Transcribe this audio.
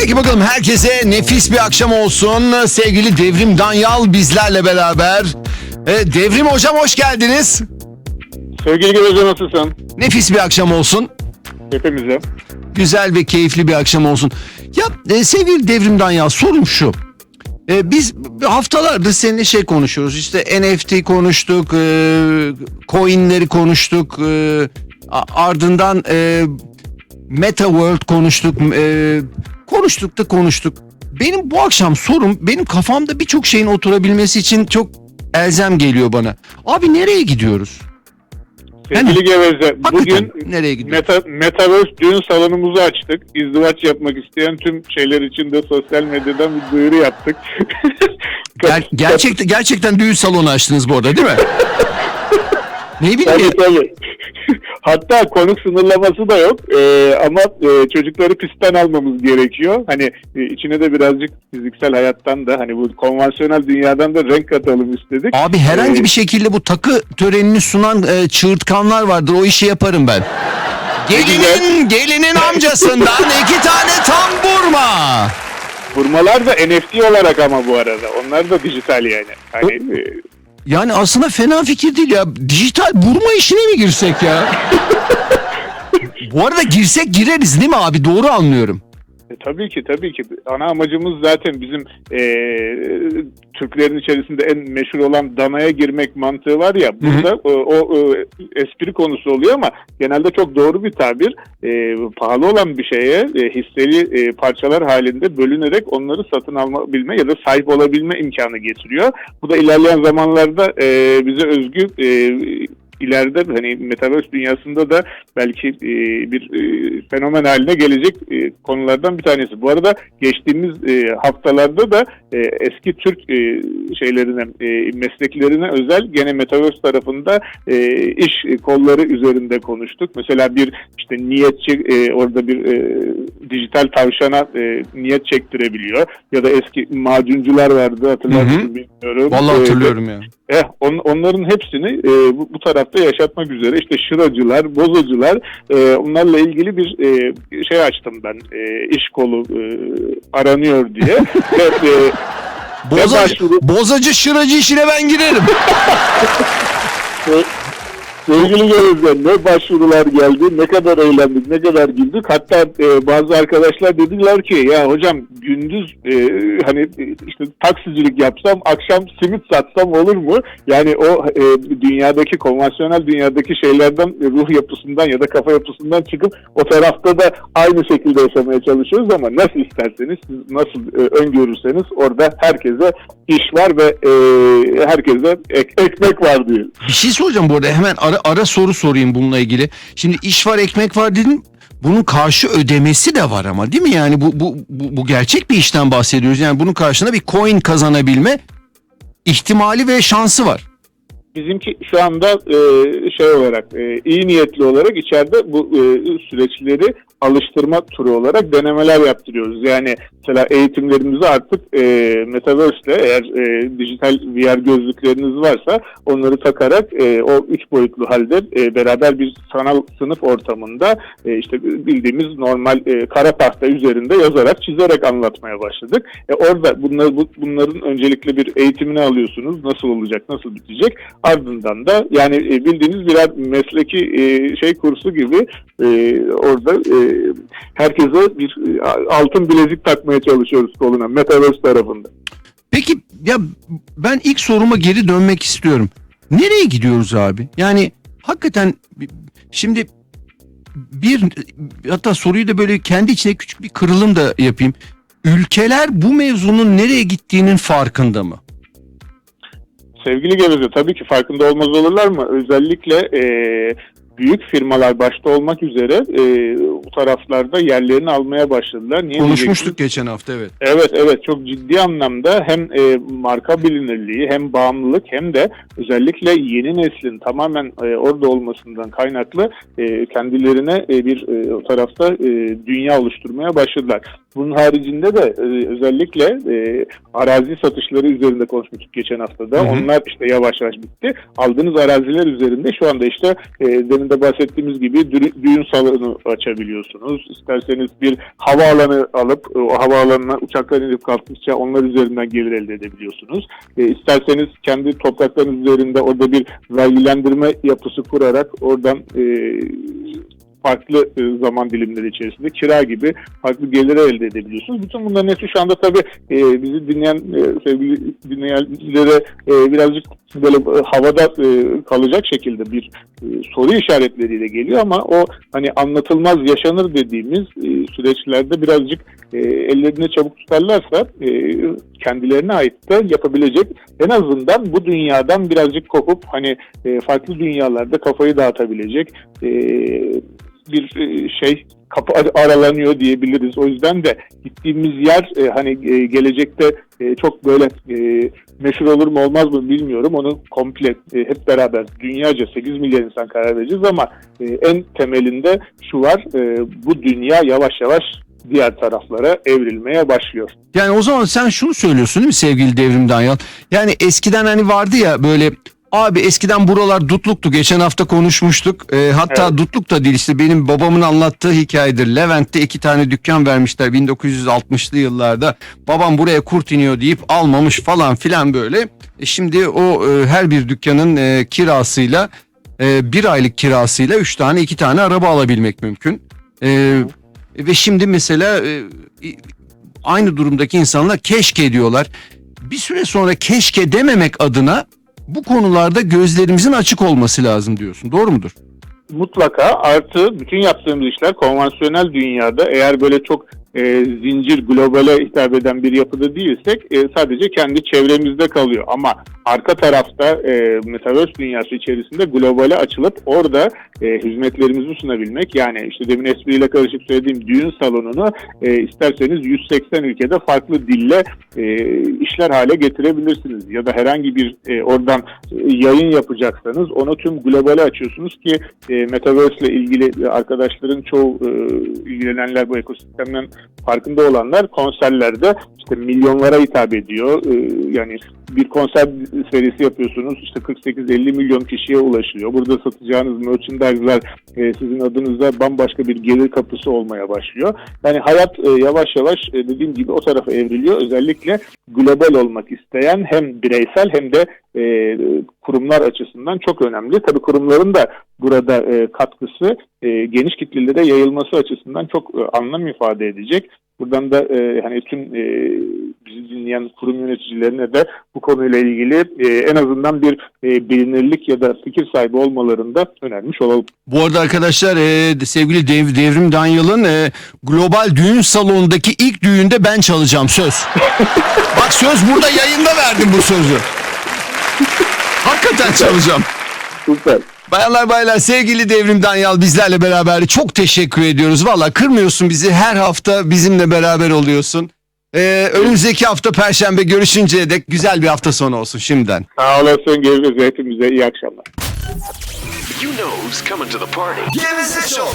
Peki bakalım herkese nefis bir akşam olsun. Sevgili Devrim Danyal bizlerle beraber. E, Devrim hocam hoş geldiniz. Sevgili Gülöze nasılsın? Nefis bir akşam olsun. Hepimize. Güzel ve keyifli bir akşam olsun. Ya e, sevgili Devrim Danyal sorum şu. E, biz haftalardır seninle şey konuşuyoruz. İşte NFT konuştuk, e, coinleri konuştuk, e, ardından e, Meta World konuştuk, e, konuştuk da konuştuk. Benim bu akşam sorum benim kafamda birçok şeyin oturabilmesi için çok elzem geliyor bana. Abi nereye gidiyoruz? Sevgili Geveze, Hakikaten bugün nereye gidiyoruz? Meta, Metaverse düğün salonumuzu açtık. İzdivaç yapmak isteyen tüm şeyler için de sosyal medyadan bir duyuru yaptık. Ger- gerçekten gerçekten düğün salonu açtınız bu arada değil mi? ne bileyim Tabii. Hatta konuk sınırlaması da yok Ee, ama e, çocukları pistten almamız gerekiyor. Hani e, içine de birazcık fiziksel hayattan da hani bu konvansiyonel dünyadan da renk katalım istedik. Abi herhangi Ee, bir şekilde bu takı törenini sunan e, çığırtkanlar vardır. O işi yaparım ben. Gelinin, gelinin amcasından iki tane tam burma. Vurmalar da NFT olarak ama bu arada. Onlar da dijital yani. Hani e, Yani aslında fena fikir değil ya. Dijital burma işine mi girsek ya? bu arada girsek gireriz değil mi abi? Doğru anlıyorum. E, tabii ki tabii ki. Ana amacımız zaten bizim e, Türklerin içerisinde en meşhur olan danaya girmek mantığı var ya. Burada o, o, e, espri konusu oluyor ama genelde çok doğru bir tabir. E, pahalı olan bir şeye e, hisseli e, parçalar halinde bölünerek onları satın alabilme ya da sahip olabilme imkanı getiriyor. Bu da ilerleyen zamanlarda e, bize özgü e, ileride hani metaverse dünyasında da belki e, bir e, fenomen haline gelecek e, konulardan bir tanesi. Bu arada geçtiğimiz e, haftalarda da e, eski Türk e, şeylerine e, mesleklerine özel gene metaverse tarafında e, iş kolları üzerinde konuştuk. Mesela bir işte niyetçi e, orada bir e, dijital tavşana e, niyet çektirebiliyor ya da eski macuncular vardı hatırlar Hı hı. mısın bilmiyorum. Vallahi E, hatırlıyorum ya. Eh, on, onların hepsini e, bu, bu tarafta yaşatmak üzere işte şıracılar, bozacılar e, onlarla ilgili bir e, şey açtım ben e, iş kolu e, aranıyor diye. Ve, e, Bozacı, başvuru- bozacı şıracı işine ben girerim. sevgili gözler ne başvurular geldi, ne kadar eğlendik, ne kadar güldük. Hatta e, bazı arkadaşlar dediler ki ya hocam gündüz e, hani e, işte taksicilik yapsam, akşam simit satsam olur mu? Yani o e, dünyadaki konvansiyonel dünyadaki şeylerden e, ruh yapısından ya da kafa yapısından çıkıp o tarafta da aynı şekilde yaşamaya çalışıyoruz ama nasıl isterseniz, siz nasıl e, öngörürseniz orada herkese iş var ve e, herkese ek- ekmek var diyor. Bir şey soracağım bu arada hemen ara, ara soru sorayım bununla ilgili. Şimdi iş var ekmek var dedin. Bunun karşı ödemesi de var ama değil mi? Yani bu, bu, bu, bu gerçek bir işten bahsediyoruz. Yani bunun karşına bir coin kazanabilme ihtimali ve şansı var. Bizimki şu anda e, şey olarak e, iyi niyetli olarak içeride bu e, süreçleri alıştırma turu olarak denemeler yaptırıyoruz. Yani mesela eğitimlerimizi artık e, Metaverse'le eğer dijital VR gözlükleriniz varsa onları takarak o üç boyutlu halde beraber bir sanal sınıf ortamında işte bildiğimiz normal kara tahta üzerinde yazarak çizerek anlatmaya başladık. Orada bunları, bu, bunların öncelikle bir eğitimini alıyorsunuz. Nasıl olacak, nasıl bitecek? Ardından da yani e, bildiğiniz birer mesleki e, şey kursu gibi e, orada herkese bir altın bilezik takmaya çalışıyoruz koluna Metaverse tarafında. Peki ya ben ilk soruma geri dönmek istiyorum. Nereye gidiyoruz abi? Yani hakikaten şimdi bir hatta soruyu da böyle kendi içine küçük bir kırılım da yapayım. Ülkeler bu mevzunun nereye gittiğinin farkında mı? Sevgili Geveze tabii ki farkında olmaz olurlar mı? Özellikle e, büyük firmalar başta olmak üzere e, bu taraflarda yerlerini almaya başladılar. Niye Konuşmuştuk geçen hafta evet. Evet evet çok ciddi anlamda hem e, marka bilinirliği hem bağımlılık hem de özellikle yeni neslin tamamen e, orada olmasından kaynaklı e, kendilerine e, bir e, o tarafta e, dünya oluşturmaya başladılar. Bunun haricinde de e, özellikle e, arazi satışları üzerinde konuşmuştuk geçen haftada. Hı hı. Onlar işte yavaş yavaş bitti. Aldığınız araziler üzerinde şu anda işte e, demin de bahsettiğimiz gibi dü- düğün salonu açabiliyorsunuz. İsterseniz bir havaalanı alıp o havaalanına uçaklar inip kalktıkça onlar üzerinden gelir elde edebiliyorsunuz. E, isterseniz kendi topraklarınız üzerinde orada bir vergilendirme yapısı kurarak oradan e, farklı e, zaman dilimleri içerisinde kira gibi farklı geliri elde edebiliyorsunuz. Bütün bunların hepsi şu anda tabii e, bizi dinleyen e, sevgili dinleyenlere birazcık böyle havada kalacak şekilde bir soru işaretleriyle geliyor ama o hani anlatılmaz yaşanır dediğimiz süreçlerde birazcık ellerine çabuk tutarlarsa kendilerine ait de yapabilecek en azından bu dünyadan birazcık kopup hani farklı dünyalarda kafayı dağıtabilecek bir e, şey kapı ar- aralanıyor diyebiliriz. O yüzden de gittiğimiz yer e, hani e, gelecekte e, çok böyle e, meşhur olur mu olmaz mı bilmiyorum. Onu komple e, hep beraber dünyaca 8 milyar insan karar vereceğiz ama e, en temelinde şu var. e, bu dünya yavaş yavaş diğer taraflara evrilmeye başlıyor. Yani o zaman sen şunu söylüyorsun değil mi sevgili Devrim Danyal? Yani eskiden hani vardı ya böyle abi eskiden buralar dutluktu. Geçen hafta konuşmuştuk. Ee, hatta Evet. dutluk da değil işte benim babamın anlattığı hikayedir. Levent'te iki tane dükkan vermişler 1960'lı yıllarda. Babam buraya kurt iniyor deyip almamış falan filan böyle. E şimdi o e, her bir dükkanın e, kirasıyla e, bir aylık kirasıyla üç tane iki tane araba alabilmek mümkün. E, ve şimdi mesela e, aynı durumdaki insanlar keşke diyorlar. Bir süre sonra keşke dememek adına bu konularda gözlerimizin açık olması lazım diyorsun. Doğru mudur? mutlaka artı bütün yaptığımız işler konvansiyonel dünyada eğer böyle çok e, zincir globale hitap eden bir yapıda değilsek e, sadece kendi çevremizde kalıyor. Ama arka tarafta e, Metaverse dünyası içerisinde globale açılıp orada e, hizmetlerimizi sunabilmek yani işte demin espriyle karışık söylediğim düğün salonunu e, isterseniz 180 ülkede farklı dille e, işler hale getirebilirsiniz. Ya da herhangi bir e, oradan e, yayın yapacaksanız onu tüm globale açıyorsunuz ki e, Metaverse ile ilgili arkadaşların çoğu e, ilgilenenler bu ekosistemden farkında olanlar konserlerde işte milyonlara hitap ediyor. E, yani bir konser serisi yapıyorsunuz işte 48-50 milyon kişiye ulaşıyor. Burada satacağınız merchandise'lar e, sizin adınıza bambaşka bir gelir kapısı olmaya başlıyor. Yani hayat e, yavaş yavaş e, dediğim gibi o tarafa evriliyor. Özellikle global olmak isteyen hem bireysel hem de e, kurumlar açısından çok önemli. Tabii kurumların da burada e, katkısı e, geniş kitlelere yayılması açısından çok e, anlam ifade edecek. Buradan da e, hani tüm e, bizi dinleyen kurum yöneticilerine de bu konuyla ilgili e, en azından bir e, bilinirlik ya da fikir sahibi olmalarında önermiş olalım. Bu arada arkadaşlar e, sevgili Dev- Devrim Danyal'ın e, global düğün salonundaki ilk düğünde ben çalacağım söz. Bak söz burada yayında verdim bu sözü. Hakikaten çalacağım. Süper. Bayanlar baylar sevgili Devrim Danyal bizlerle beraber çok teşekkür ediyoruz. Valla kırmıyorsun bizi her hafta bizimle beraber oluyorsun. Ee, önümüzdeki hafta Perşembe görüşünceye dek güzel bir hafta sonu olsun şimdiden. Sağ olasın. Görüşürüz. Hepimize iyi akşamlar. You know who's coming to the party. Give us a show.